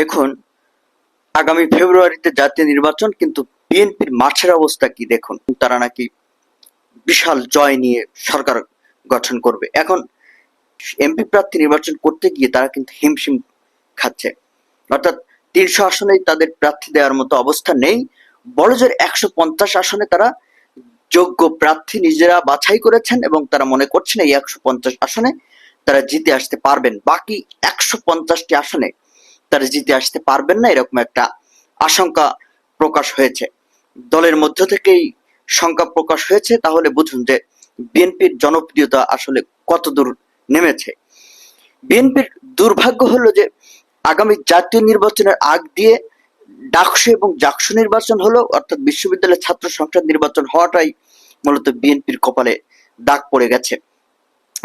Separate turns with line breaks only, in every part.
দেখুন, আগামী ফেব্রুয়ারিতে জাতীয় নির্বাচন, কিন্তু বিএনপির মাঠের অবস্থা কি দেখুন? তারা নাকি বিশাল জয় নিয়ে সরকার গঠন করবে। এখন এমপি প্রার্থী নির্বাচন করতে গিয়ে তারা কিন্তু হিমশিম খাচ্ছে। অর্থাৎ তিনশো আসনেই তাদের প্রার্থী দেওয়ার মতো অবস্থা নেই। বড়জোর একশো পঞ্চাশ আসনে তারা যোগ্য প্রার্থী নিজেরা বাছাই করেছেন এবং তারা মনে করছেন এই একশো পঞ্চাশ আসনে তারা জিতে আসতে পারবেন। বাকি একশো পঞ্চাশটি আসনে তারা জিতে আসতে পারবেন না, এরকম একটা আশঙ্কা প্রকাশ হয়েছে। দলের মধ্য থেকেই শঙ্কা প্রকাশ হয়েছে, তাহলে বুঝুন যে বিএনপির জনপ্রিয়তা আসলে কত দূর নেমেছে। বিএনপির দুর্ভাগ্য হলো যে আগামী জাতীয় নির্বাচনের আগ দিয়ে ডাকসু এবং জাকসু নির্বাচন হলো, অর্থাৎ বিশ্ববিদ্যালয়ের ছাত্র সংসদ নির্বাচন হওয়াটাই মূলত বিএনপির কপালে দাগ পড়ে গেছে।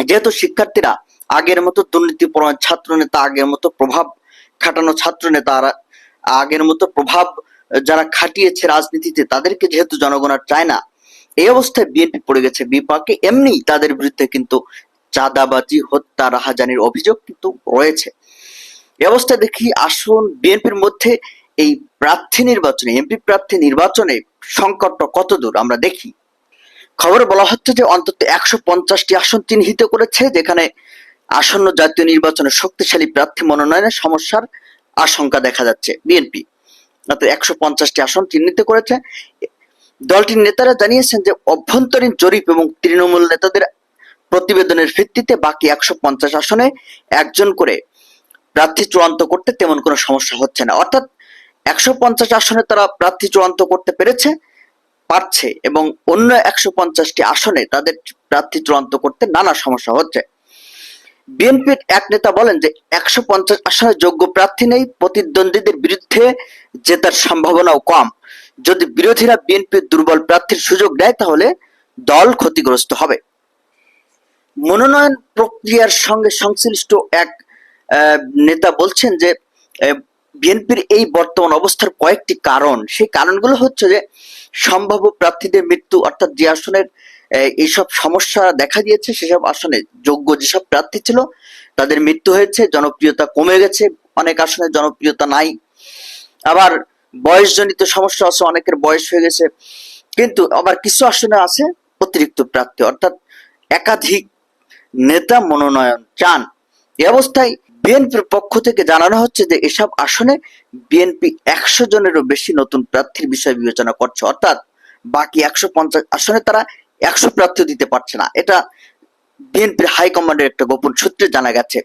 যেহেতু শিক্ষার্থীরা আগের মতো দুর্নীতিপরায়ণ ছাত্র নেতা আগের মতো প্রভাব খাটানো ছাত্র নেতারা আগের মতো প্রভাব যারা খাটিয়েছে রাজনীতিতে, তাদেরকে যেহেতু জনগণ আর চায় না, এই অবস্থায় বিএনপি পড়ে গেছে। বিপাকে এমনি তাদের বিরুদ্ধে কিন্তু চাঁদাবাজি, হত্যা, রাহাজানির অভিযোগ কিন্তু রয়েছে। এই অবস্থায় দেখি আসুন বিএনপির মধ্যে এই প্রার্থী নির্বাচনে, এমপি প্রার্থী নির্বাচনে সংকটটা কত দূর আমরা দেখি। খবরে বলা হচ্ছে যে অন্তত একশো পঞ্চাশটি আসন চিহ্নিত করেছে, যেখানে আসন্ন জাতীয় নির্বাচনে শক্তিশালী প্রার্থী মনোনয়নের সমস্যার আশঙ্কা দেখা যাচ্ছে। বিএনপি অর্থাৎ একশো পঞ্চাশটি আসন চিহ্নিত করেছে। দলটির নেতারা জানিয়েছেন যে অভ্যন্তরীণ জরিপ এবং তৃণমূল নেতাদের প্রতিবেদনের ভিত্তিতে বাকি একশো পঞ্চাশ আসনে একজন করে প্রার্থী চূড়ান্ত করতে তেমন কোনো সমস্যা হচ্ছে না। অর্থাৎ একশো পঞ্চাশ আসনে তারা প্রার্থী চূড়ান্ত করতে পেরেছে, পারছে এবং অন্য একশো পঞ্চাশটি আসনে তাদের প্রার্থী চূড়ান্ত করতে নানা সমস্যা হচ্ছে। বিএনপির এক নেতা বলেন যে একশো পঞ্চাশ আসনে যোগ্য প্রার্থী নেই, প্রতিদ্বন্দ্বীদের বিরুদ্ধে জেতার সম্ভাবনাও কম। যদি বিরোধীরা বিএনপির দুর্বল প্রার্থীর সুযোগ দেয়, তাহলে দল ক্ষতিগ্রস্ত হবে। মনোনয়ন প্রক্রিয়ার সঙ্গে সংশ্লিষ্ট এক নেতা বলছেন যে বিএনপির এই বর্তমান অবস্থার কয়েকটি কারণ। সেই কারণগুলো হচ্ছে যে, সম্ভাব্য প্রার্থীদের মৃত্যু অর্থাৎ যে আসনের এইসব সমস্যা দেখা দিয়েছে, সেসব আসনে যোগ্য যেসব প্রার্থী ছিল, তাদের মৃত্যু হয়েছে, জনপ্রিয়তা কমে গেছে, অনেক আসনে জনপ্রিয়তা নাই। আবার বয়সজনিত সমস্যা আছে, অনেকের বয়স হয়ে গেছে, কিন্তু আবার কিছু আসনে আছে অতিরিক্ত প্রার্থী, অর্থাৎ একাধিক নেতা মনোনয়ন চান। এ অবস্থায় বিএনপির পক্ষ থেকে জানানো হচ্ছে যে, এসব আসনে বিএনপি একশো জনেরও বেশি নতুন প্রার্থীর বিষয় বিবেচনা করছে, অর্থাৎ বাকি একশো পঞ্চাশ আসনে তারা একশো প্রার্থী দিতে পারছে না। এটা বিএনপির হাইকমান্ডের একটা গোপন সূত্রে জানা গেছে।